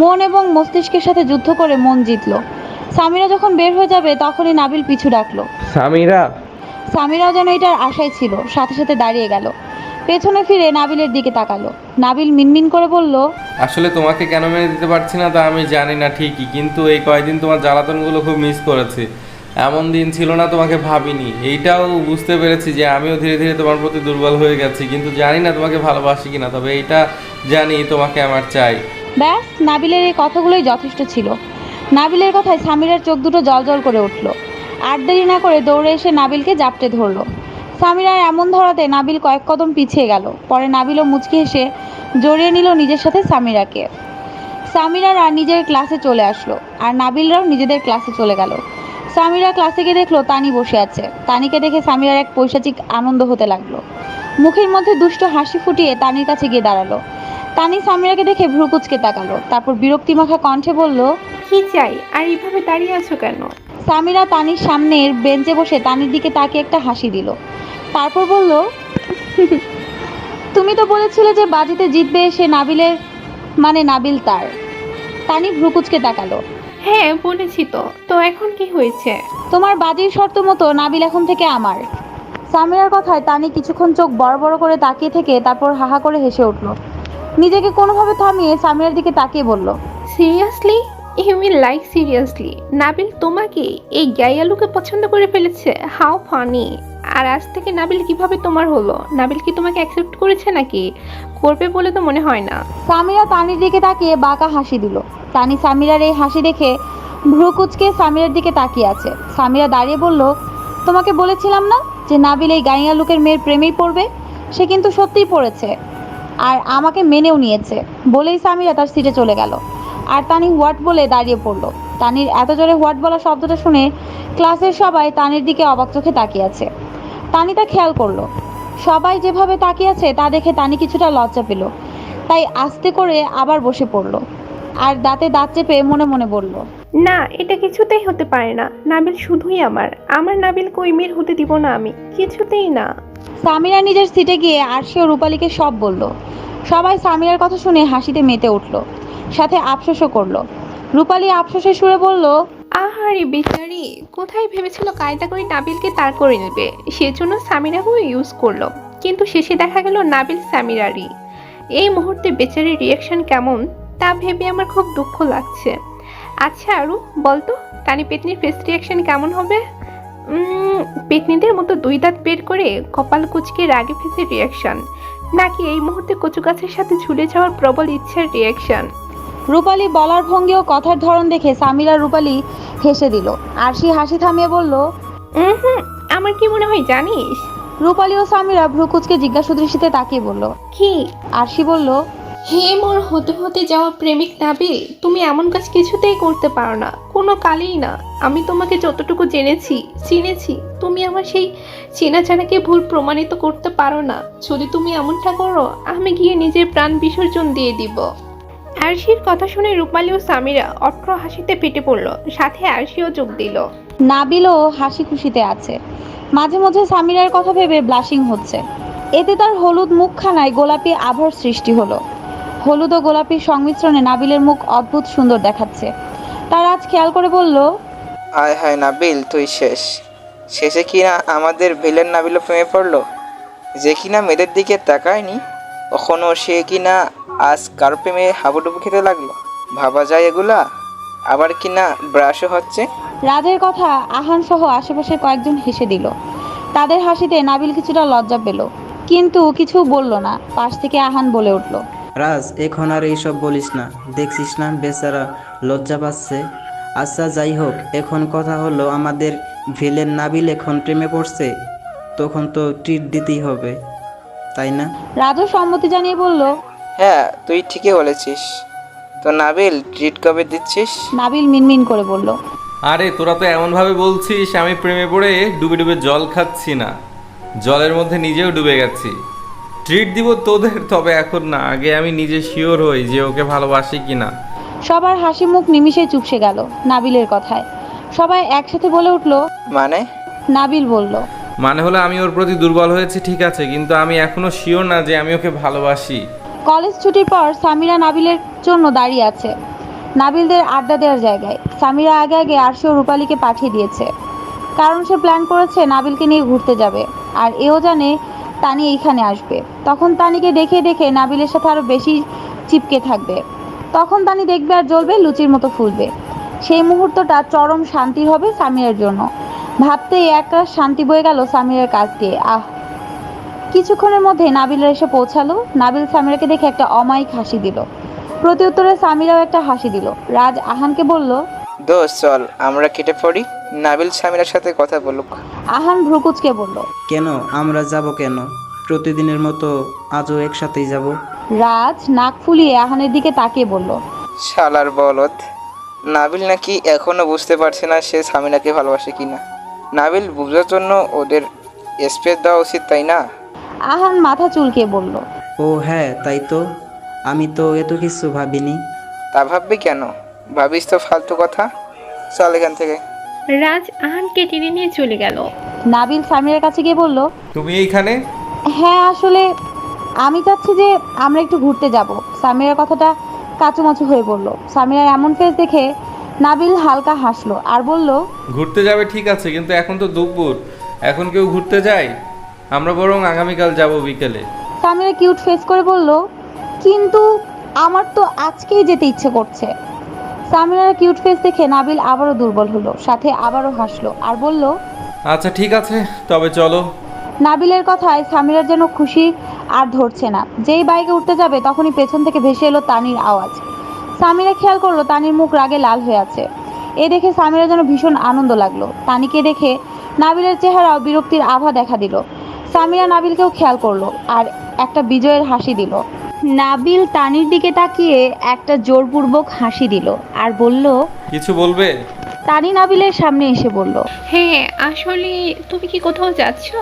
মন এবং মস্তিষ্কের সাথে যুদ্ধ করে মন জিতলো। সামিরা যখন বের হয়ে যাবে তখনই নাবিল পিছু ডাকলো। সামিরা! সামিরাও যেন এটার আশায় ছিল সাথে সাথে দাঁড়িয়ে গেল। পেছনে ফিরে নাবিলের দিকে তাকালো। নাবিল মিনমিন করে বলল আসলে তোমাকে কেন মেনে দিতে পারছি না তা আমি জানি না ঠিকই কিন্তু এই কয়দিন তোমার জ্বালাতনগুলো খুব মিস করেছি। এমন দিন ছিল না তোমাকে ভাবিনি। এইটাও বুঝতে পেরেছি যে আমিও ধীরে ধীরে তোমার প্রতি দুর্বল হয়ে গেছি কিন্তু জানি না তোমাকে ভালোবাসি কিনা তবে এইটা জানি তোমাকে আমার চাই। ব্যাস, নাবিলের এই কথাগুলোই যথেষ্ট ছিল। নাবিলের কথায় সামিরার চোখ দুটো জলজল করে উঠল। আর দেরি না করে দৌড়ে এসে নাবিলকে জাপটে ধরলো। সামিরার এমন ধরাতে নাবিল কয়েক কদম পিছিয়ে গেল। পরে নাবিলও মুচকি হেসে জড়িয়ে নিল নিজের সাথে সামিরাকে। সামিরারা নিজের ক্লাসে চলে আসলো, আর নাবিলরাও নিজেদের ক্লাসে চলে গেল। সামিরা ক্লাসে গিয়ে দেখল তানি বসে আছে। তানিকে দেখে সামিরার এক পৈশাচিক আনন্দ হতে লাগল। মুখের মধ্যে দুষ্ট হাসি ফুটিয়ে তানির কাছে গিয়ে দাঁড়াল। তানি সামিরাকে দেখে ভ্রুকুচকে তাকালো। তারপর বিরক্তিমাখা কণ্ঠে বলল কি চাই? আর এইভাবে দাঁড়িয়ে আছো কেন? সামিরা তানির সামনের বেঞ্চে বসে তানির দিকে তাকে একটা হাসি দিল। তারপর বলল তুমি তো বলেছিলে যে বাজিতে জিতবে সে নাবিলের মানে নাবিল তার। তানি ভ্রুকুচকে তাকালো। হ্যাঁ বলেছি তো। তো এখন কি হয়েছে? তোমার বাজির শর্ত মতো নাবিল এখন থেকে আমার। সামিরার কথায় তানি কিছুক্ষণ চোখ বড় বড় করে তাকিয়ে থেকে তারপর হাহা করে হেসে উঠল। নিজেকে কোনোভাবে থামিয়ে সামিরার দিকে তাকিয়ে বলল seriously you mean like seriously Nabil তোমাকে এই গাইয়ালুকে পছন্দ করে ফেলেছে? হাউ ফানি আর আজ থেকে নাবিল কীভাবে তোমার হলো? নাবিল কি তোমাকে অ্যাকসেপ্ট করেছে নাকি? করবে বলে তো মনে হয় না। সামিরা তানির দিকে তাকিয়ে বাঁকা হাসি দিল। তানি সামিরার এই হাসি দেখে ভ্রুকুচকে সামিরার দিকে তাকিয়ে আছে। সামিরা দাঁড়িয়ে বলল তোমাকে বলেছিলাম না যে নাবিল এই গাইয়া লোকের মেয়ের প্রেমেই পড়বে? সে কিন্তু সত্যিই পড়েছে। আর আমাকে মেনেও নিয়েছে। বলেই সামিরা তার সিটে চলে গেল। আর তানি হোয়াট বলে দাঁড়িয়ে পড়ল। তানির এত জোরে হোয়াট বলা শব্দটা শুনে ক্লাসের সবাই তানির দিকে অবাক চোখে তাকিয়ে আছে। তানি তা খেয়াল করল। সবাই যেভাবে তাকিয়ে আছে তা দেখে তানি কিছুটা লজ্জা পেল। তাই আস্তে করে আবার বসে পড়ল। আর দাঁতে দাঁত চেপে মনে মনে বলল, না, এটা কিছুতেই হতে পারে না। নাবিল শুধুই আমার। আমার নাবিল কই মেয়ের হতে দিব না আমি? কিছুতেই না। সামিরা নিজের সিটে গিয়ে আরশি ও রূপালীকে সব বলল। সবাই সামিরার কথা শুনে হাসিতে মেতে উঠল, সাথে আফসোসও করল। রূপালী আফসোসের সুরে বলল, আহারে বেচারি, কোথায় ভেবেছিল কায়দা করে নাবিলকে তার করে নেবে? সেজন্য সামিরাকেও ইউজ করল। কিন্তু শেষে দেখা গেল নাবিল সামিরারই। এই মুহূর্তে বেচারির রিয়াকশন কেমন, তা ভেবে আমার খুব দুঃখ লাগছে। আচ্ছা আরু, বলতো টানি পেতনির ফেস রিয়াকশন কেমন হবে? পেতনিদের মতো দুই দাঁত বের করে কপাল কুচকে রাগে ফেসের রিয়াকশন নাকি এই মুহূর্তে কচু গাছের সাথে ঝুলে যাওয়ার প্রবল ইচ্ছার রিয়াকশন রূপালী বলার ভঙ্গি ও কথার ধরন দেখে সামিরা রূপালী হেসে দিল। আরশি হাসি থামিয়ে বলল হুম আমার কি মনে হয় জানিস? রূপালী ও সামিরা ভ্রুকুচকে জিজ্ঞাসা দৃষ্টিতে তাকিয়ে বলল কি? আরশি বলল হে মোর হতে হতে যাওয়া প্রেমিক নাবিল, তুমি এমন কাজ কিছুতেই করতে পারো না, কোনো কালেই না। আমি তোমাকে যতটুকু জেনেছি, চিনেছি, তুমি আমার সেই চেনা জানাকে ভুল প্রমাণিত করতে পারো না। যদি তুমি এমনটা করো, আমি গিয়ে নিজের প্রাণ বিসর্জন দিয়ে দিব। আরশির কথা শুনে রূপালী ও সামিরা অট্র হাসিতে ফেটে পড়ল, সাথে আরশিও যোগ দিল। নাবিলও হাসি খুশিতে আছে। মাঝে মধ্যে সামিরার কথা ভেবে ব্লাশিং হচ্ছে। এতে তার হলুদ মুখখানায় গোলাপি আভার সৃষ্টি হলো। হলুদ ও গোলাপির সংমিশ্রণে নাবিলের মুখ অদ্ভুত সুন্দর দেখাচ্ছে। তার আজ খেয়াল করে বলল হায় হায় নাবিল তুই শেষ। শেষে কি না আমাদের ভিলেন নাবিলও প্রেমে পড়ল? যে কিনা মেয়েদের দিকে তাকায়নি কখনো সে কিনা আজ কার প্রেমে হাবুডুবু খেতে লাগল? ভাবা যায় এগুলা? আবার কিনা ব্রাশও হচ্ছে? রাজের কথা আহান সহ আশেপাশের কয়েকজন হেসে দিল। তাদের হাসিতে নাবিল কিছুটা লজ্জা পেল কিন্তু কিছু বলল না। পাশ থেকে আহান বলে উঠল রাজ এখন আর এইসব বলিস না। দেখছিস না বেচারা লজ্জা পাচ্ছে? আচ্ছা যাই হোক এখন কথা হলো আমাদের ভিলেন নাবিল এখন প্রেমে পড়ছে তখন তো ট্রিট দিতেই হবে তাই না? রাজও সম্মতি জানিয়ে বলল হ্যাঁ তুই ঠিকই বলেছিস। তো নাবিল ট্রিট কবে দিচ্ছিস? নাবিল মিনমিন করে বলল আরে তোরা তো এমনভাবে বলছিস আমি প্রেমে পড়ে ডুবে ডুবে জল খাচ্ছি না। জলের মধ্যে নিজেও ডুবে গেছি। ট্রিট দিব তোদের তবে এখন না আগে আমি নিজে শিওর হই যে ওকে ভালোবাসি কি না সবার হাসি মুখ নিমিষে চুপসে গেল নাবিলের কথায়। সবাই একসাথে বলে উঠল মানে? নাবিল বলল মানে হলো আমি ওর প্রতি দুর্বল হয়েছি ঠিক আছে কিন্তু আমি এখনও শিওর না যে আমি ওকে ভালোবাসি। কলেজ ছুটির পর সামিরা নাবিলের জন্য দাঁড়িয়ে আছে। নাবিলদের আড্ডা দেওয়ার জায়গায়। সামিরা আগে আগে আরশি ও রূপালীকে পাঠিয়ে দিয়েছে। কারণ সে প্ল্যান করেছে নাবিলকে নিয়ে ঘুরতে যাবে। আর এও জানে তানি এইখানে আসবে। তখন তানিকে দেখে দেখে নাবিলের সাথে আরও বেশি চিপকে থাকবে। তখন তানি দেখবে আর জ্বলবে, লুচির মতো ফুলবে। সেই মুহূর্তটা চরম শান্তি হবে সামিরার জন্য। ভাবতেই এক রাশ শান্তি বয়ে গেল সামিরার কাছ দিয়ে। আহ! কিছুক্ষণের মধ্যে নাবিলের এসে পৌঁছালো। নাবিল সামিরাকে দেখে একটা অমায়িক হাসি দিল। প্রতি উত্তরে সামিরাও একটা হাসি দিল। রাজ আহানকে বলল দোষ চল, আমরা কেটে পড়ি। নাবিল সামিরার সাথে কথা বলুক। আহান ভ্রুকুচকে বলল কেন? আমরা যাব কেন? প্রতিদিনের মতো আজও একসাথেই যাব। রাজ নাক ফুলিয়ে আহানের দিকে তাকিয়ে বলল শালার বলদ নাবিল নাকি এখনও বুঝতে পারছে না সে সামিনাকে ভালোবাসে কিনা। নাবিল বুঝার জন্য ওদের স্পেস দেওয়া উচিত তাই না? আহান মাথা চুলকে বলল ও হ্যাঁ তাই তো। আমি তো এত কিছু ভাবিনি। তা ভাববি কেন? ভাবিস তো ফালতু কথা। চল এখান থেকে। রাজ আহানকে টেনে নিয়ে চলে গেল। নাবিল সামিরার কাছে গিয়ে বলল তুমি এইখানে? হ্যাঁ আসলে আমি চাচ্ছি যে আমরা একটু ঘুরতে যাব। সামিরার কথাটা কাচুমাচু হয়ে বলল। সামিরার এমন ফেস দেখে নাবিল হালকা হাসলো আর বলল ঘুরতে যাবে ঠিক আছে কিন্তু এখন তো দুপুর। এখন কেউ ঘুরতে যায়? আমরা বরং আগামীকাল যাব বিকেলে। সামিরা কিউট ফেস করে বলল কিন্তু আমার তো আজকেই যেতে ইচ্ছে করছে। সামিরার কিউট ফেস দেখে নাবিল আবারও দুর্বল হলো সাথে আবারও হাসলো আর বলল আচ্ছা ঠিক আছে তবে চলো। নাবিলের কথায় সামিরার যেন খুশি আর ধরছে না। যেই বাইকে উঠতে যাবে তখনই পেছন থেকে ভেসে এলো তানির আওয়াজ। সামিরা খেয়াল করল তানির মুখ রাগে লাল হয়ে আছে। এ দেখে সামিরা যেন ভীষণ আনন্দ লাগল। তানিকে দেখে নাবিলের চেহারাও বিরক্তির আভা দেখা দিল। সামিরা নাবিলকেও খেয়াল করল আর একটা বিজয়ের হাসি দিল। নাবিল তানির দিকে তাকিয়ে একটা জোরপূর্বক হাসি দিল আর বলল কিছু বলবে? তানি নাবিলের সামনে এসে বলল হ্যাঁ আসলে তুমি কি কোথাও যাচ্ছ?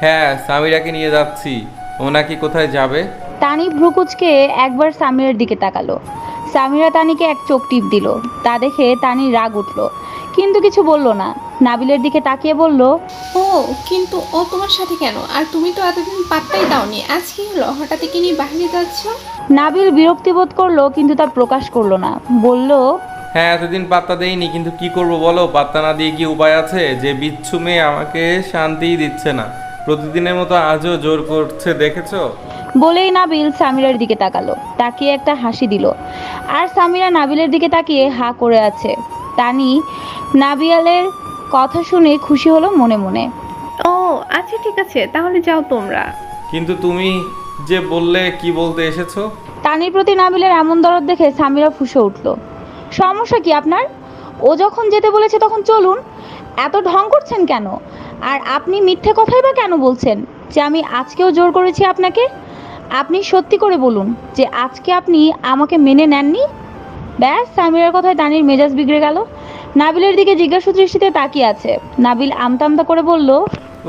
হ্যাঁ সামিরাকে নিয়ে যাচ্ছি। ও নাকি কোথায় যাবে? তানি ভ্রুকুচকে একবার সামিরার দিকে তাকালো। সামিরা তানিকে এক চোখ টিপ দিল। তা দেখে তানির রাগ উঠল। কিন্তু কিছু বলল না। নাবিলের দিকে তাকিয়ে বলল ও কিন্তু ও তোমার সাথে কেন? আর তুমি তো এতদিন পাত্তাই দাওনি। আজ কি হলো? হঠাৎ কি নিয়ে বাইরে যাচ্ছ? নাবিল বিরক্তি বোধ করল কিন্তু তা প্রকাশ করল না। বলল হ্যাঁ এতদিন পাত্তা দেইনি কিন্তু কি করব বলো? পাত্তা না দিয়ে কি উপায় আছে? যে বিচ্ছু মেয়ে আমাকে শান্তিই দিচ্ছে না। প্রতিদিনের মতো আজও জোর করছে দেখেছ? বলেই নাবিল সামিরার দিকে তাকালো। তাকিয়ে একটা হাসি দিল। আর সামিরা নাবিলের দিকে তাকিয়ে হা করে আছে। তানি নাবিয়ালের কথা শুনে খুশি হলো মনে মনে। ও আচ্ছা ঠিক আছে তাহলে যাও তোমরা। কিন্তু তুমি যে বললে কি বলতে এসেছ? তানির প্রতি নাবিলের এমন দরদ দেখে সামিরা ফুসে উঠল। সমস্যা কি আপনার? ও যখন যেতে বলেছে তখন চলুন এত ঢং করছেন কেন? আর আপনি মিথ্যে কথাই বা কেন বলছেন? যে আমি আজকেও জোর করেছি আপনাকে? আপনি সত্যি করে বলুন যে আজকে আপনি আমাকে মেনে নেননি? ব্যাস সামিরার কথায় তানির মেজাজ বিগড়ে গেল। নাবিলের দিকে জিজ্ঞাসু দৃষ্টিতে তাকিয়ে আছে। নাবিল আমতা আমতা করে বলল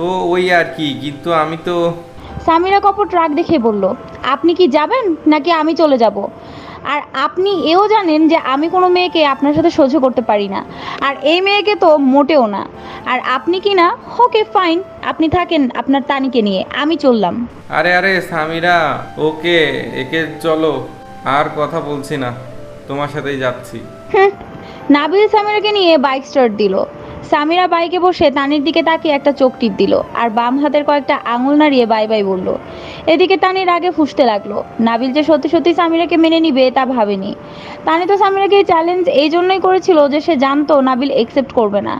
ও ওই আর কি কিন্তু আমি তো সামিরা কপট ট্রাক দেখে বলল আপনি কি যাবেন নাকি আমি চলে যাব? আর আপনি এও জানেন যে আমি কোনো মেয়েকে আপনার সাথে সহ্য করতে পারি না। আর এই মেয়েকে তো মোটেও না। আর আপনি কি না? ওকে ফাইন আপনি থাকেন আপনার তানিকে নিয়ে আমি চললাম। আরে আরে সামিরা ওকে একে চলো আর কথা বলছি না তোমার সাথেই যাচ্ছি। হুঁ, নাবিল সামিরাকে নিয়ে বাইক স্টার্ট দিল। সামিরা বাইকে বসে তানির দিকে তাকিয়ে একটা চোখ টিপ দিল আর বাম হাতের কয়েকটা আঙুল নাড়িয়ে বাই বাই বলল, এদিকে তানির আগে ফুসতে লাগল। নাবিল যে সত্যি সত্যি সামিরাকে মেনে নিবে তা ভাবেনি। তানি তো সামিরাকে চ্যালেঞ্জ এই জন্যই করেছিল যে সে জানতো নাবিল একসেপ্ট করবে না।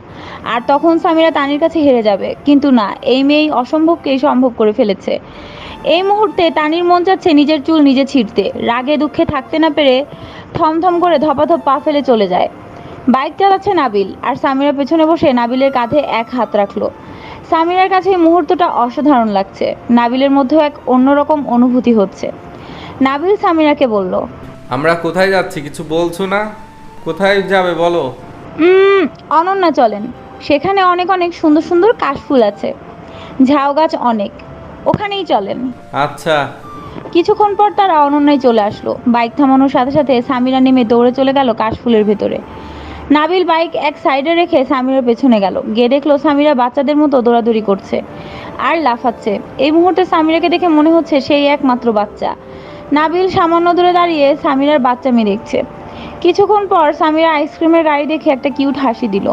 আর তখন সামিরা তানির কাছে হেরে যাবে। কিন্তু না, এই মেয়েই অসম্ভবকেই সম্ভব করে ফেলেছে। এই মুহূর্তে তানির মন চাচ্ছে নিজের চুল নিজে ছিঁড়তে। রাগে দুঃখে থাকতে না পেরে থমথম করে ধপাধপ পা ফেলে চলে যায়। বাইক চালাচ্ছে নাবিল আর সামিরা পেছনে বসে নাবিলের কাঁধে এক হাত রাখল। সামিরার কাছে এই মুহূর্তটা অসাধারণ লাগছে। নাবিলের মধ্যেও এক অন্যরকম অনুভূতি হচ্ছে। নাবিল সামিরাকে বলল আমরা কোথায় যাচ্ছি? কিছু বলছো না? কোথায় যাবে বলো? উম, অনন্যা চলেন। সেখানে অনেক অনেক সুন্দর সুন্দর কাশফুল আছে। ঝাউ গাছ অনেক। ওখানেই চলেন। আচ্ছা। কিছুক্ষণ পর তারা অনন্যায় চলে আসলো। বাইক থামানোর সাথে সাথে সামিরা নেমে দৌড়ে চলে গেল কাশফুলের ভেতরে। নাবিল বাইক এক সাইডে রেখে সামিরার পেছনে গেল। গিয়ে দেখল সামিরা বাচ্চাদের মতো দৌড়াদৌড়ি করছে আর লাফাচ্ছে। এই মুহূর্তে সামিরাকে দেখে মনে হচ্ছে সেই একমাত্র বাচ্চা। নাবিল সামান্য দূরে দাঁড়িয়ে সামিরার বাচ্চা মেয়ে দেখছে। কিছুক্ষণ পর সামিরা আইসক্রিমের গাড়ি দেখে একটা কিউট হাসি দিল।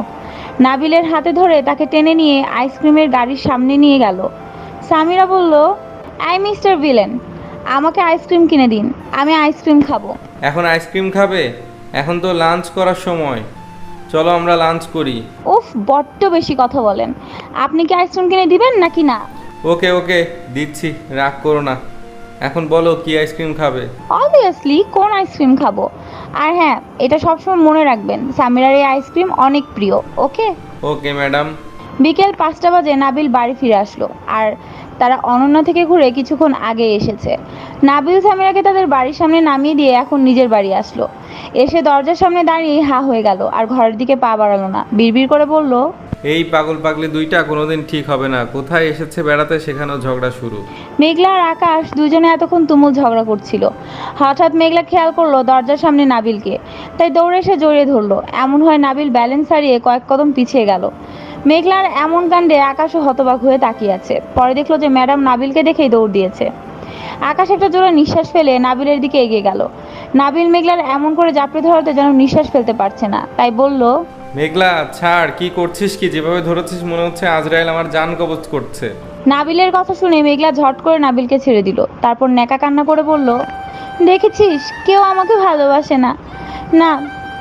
নাবিলের হাতে ধরে তাকে টেনে নিয়ে আইসক্রিমের গাড়ির সামনে নিয়ে গেল। সামিরা বলল, আই মিস্টার ভিলেন, আমাকে আইসক্রিম কিনে দিন। আমি আইসক্রিম খাব। এখন আইসক্রিম খাবে? এখন তো লাঞ্চ করার সময়। চলো আমরা লাঞ্চ করি। উফ বড্ড বেশি কথা বলেন। আপনি কি আইসক্রিম কিনে দিবেন নাকি না? ওকে ওকে দিচ্ছি রাগ করো না। এখন বলো কি আইসক্রিম খাবে? অবভিয়াসলি কোন আইসক্রিম খাব। আর হ্যাঁ এটা সবসময় মনে রাখবেন সামিরার এই আইসক্রিম অনেক প্রিয় ওকে? ওকে ম্যাডাম বিকেল পাঁচটা বাজে নাবিল বাড়ি ফিরে আসলো। আর তারা অনন্যা থেকে ঘুরে কিছুক্ষণ আগে এসেছে। নাবিল সামিরাকে তাদের বাড়ির সামনে নামিয়ে দিয়ে এখন নিজের বাড়ি আসলো। এসে দরজার সামনে দাঁড়িয়ে হা হয়ে গেল আর ঘরের দিকে পা বাড়ালো না। বিড়বিড় করে বলল এই পাগল পাগলি দুইটা কোনোদিন ঠিক হবে না। কোথায় এসেছে বেড়াতে সেখানেও ঝগড়া শুরু। মেঘলা আর আকাশ দুজনে এতক্ষণ তুমুল ঝগড়া করছিল। হঠাৎ মেঘলা খেয়াল করল দরজার সামনে নাবিলকে। তাই দৌড়ে এসে জড়িয়ে ধরলো। এমন হয় নাবিল ব্যালেন্স হারিয়ে কয়েক কদম পিছিয়ে গেল। মেঘলার এমন কাণ্ডে আকাশও হতবাক হয়ে তাকিয়ে আছে। পরে দেখল যে ম্যাডাম নাবিলকে দেখেই দৌড় দিয়েছে। আকাশ একটা জোরে নিঃশ্বাস ফেলে নাবিলের দিকে এগিয়ে গেল। নাবিল মেঘলার এমন করে জাপড়ে ধরাতে যেন নিঃশ্বাস ফেলতে পারছে না। তাই বলল মেঘলা ছাড় কি করছিস কি? যেভাবে ধরেছিস মনে হচ্ছে আজরাইল আমার জান কবজ করছে। নাবিলের কথা শুনে মেঘলা ঝট করে নাবিলকে ছেড়ে দিল। তারপর নেকা কান্না করে বলল দেখেছিস কেউ আমাকে ভালোবাসে না। না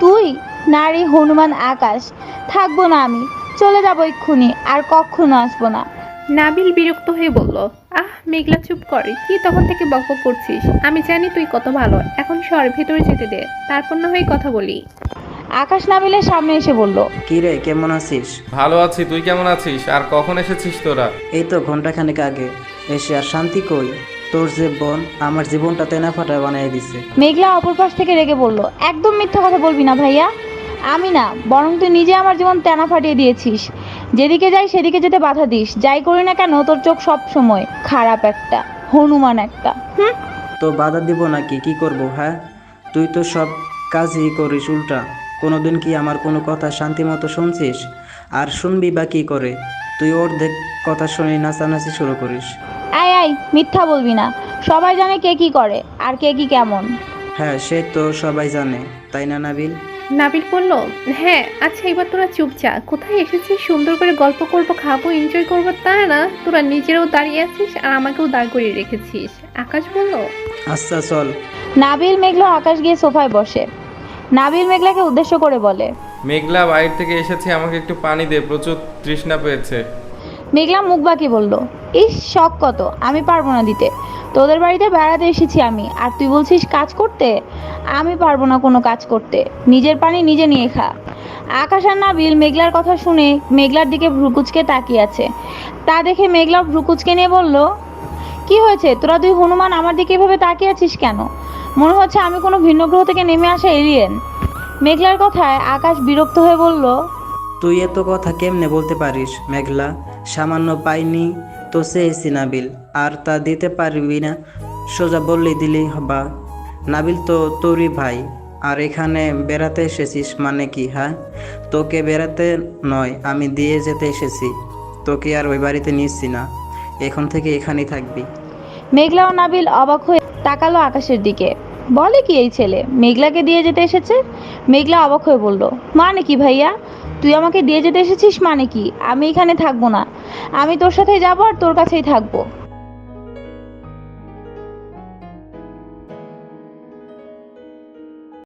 তুই? নারী হনুমান আকাশ থাকব না আমি। চলে যাব এক্ষুনি আর কখনো আসব না। নাবিল বিরক্ত হয়ে বলল আহ মেঘলা চুপ কর কি তখন থেকে বকবক করছিস? আমি জানি তুই কত ভালো এখন সর ভেতরে যেতে দে তারপর না হয় কথা বলি। আকাশ নাবিলের সামনে এসে বলল কি রে কেমন আছিস? ভালো আছি তুই কেমন আছিস? আর কখন এসেছিস তোরা? এই তো ঘন্টাখানেক আগে এসে আর শান্তি কই? তোর যে বোন আমার জীবনটা তেনা ফাটা বানিয়ে দিছে। মেঘলা অপর পাশ থেকে রেগে বলল একদম মিথ্যা কথা বলবি না ভাইয়া। আমি না বরং তুই নিজে আমার জীবন তেনা ফাটিয়ে দিয়েছিস। যেদিকে যাই সেদিকে যেতে বাধা দিস। যাই করি না কেন তোর চোখ সব সময় খারাপ একটা হনুমান একটা। হুম? তো বাধা দিব নাকি? কি করব হ্যাঁ? তুই তো সব কাজই করিস উল্টা। কোনোদিন কি আমার কোনো কথা শান্তি মতো শুনছিস? আর শুনবি বা কি করে? তুই ওর দেখ কথা শুনে নাচানাচি শুরু করিস। আয় আয় মিথ্যা বলবি না। সবাই জানে কে কি করে আর কে কি কেমন। হ্যাঁ সে তো সবাই জানে। তাই না নাবিল? নাবিল বলল হ্যাঁ আচ্ছা এবার তোরা চুপচাপ কোথায় এসেছিস? সুন্দর করে গল্প করব খাব এনজয় করব তা না। তোরা নিজেরাও দাঁড়িয়ে আছিস আর আমাকেও দাঁড় করিয়ে রেখেছিস। আকাশ বলল আচ্ছা চল। নাবিল মেঘলা আকাশ গিয়ে সোফায় বসে। নাবিল মেঘলাকে উদ্দেশ্য করে বলে মেঘলা বাইরে থেকে এসেছি আমাকে একটু পানি দে প্রচুর তৃষ্ণা পেয়েছে। মেঘলা মুখ বাকি বলল ইস, শখ কত? আমি পারব না দিতে। তোদের বাড়িতে বেড়াতে এসেছি আমি, আর তুই বলছিস কাজ করতে? আমি পারব না কোনো কাজ করতে। নিজের পানি নিজে নিয়ে খা। আকাশ আর নাবিল মেঘলার কথা শুনে মেঘলার দিকে ভ্রুকুচকে তাকিয়ে আছে। তা দেখে মেঘলা ভ্রুকুচকে নিয়ে বলল, কি হয়েছে? তোরা দুই হনুমান আমার দিকে এভাবে তাকিয়ে আছিস কেন? মনে হচ্ছে আমি কোনো ভিন্ন গ্রহ থেকে নেমে আসা এলিয়েন মেঘলার কথায় আকাশ বিরক্ত হয়ে বলল, তুই এত কথা কেমনে বলতে পারিস, মেঘলা? সামান্য পাইনি তো চেয়েছি নাবিল আর তা দিতে পারবি না। সোজা বললেই দিলেই হবা। নাবিল তো, তোরই ভাই, আর এখানে বেড়াতে এসেছিস মানে কি হ্যাঁ? তোকে বেড়াতে নয়, আমি দিয়ে যেতে এসেছি। তোকে আর ওই বাড়িতে নিচ্ছি না। এখন থেকে এখানেই থাকবি। মেঘলা ও নাবিল অবাক হয়ে তাকালো আকাশের দিকে। বলে কি এই ছেলে? মেঘলাকে দিয়ে যেতে এসেছে? মেঘলা অবাক হয়ে বলল মানে কি ভাইয়া? তুই আমাকে দিয়ে যেতে এসেছিস মানে কি? আমি এখানে থাকব না। আমি তোর সাথে যাব আর তোর কাছেই থাকব।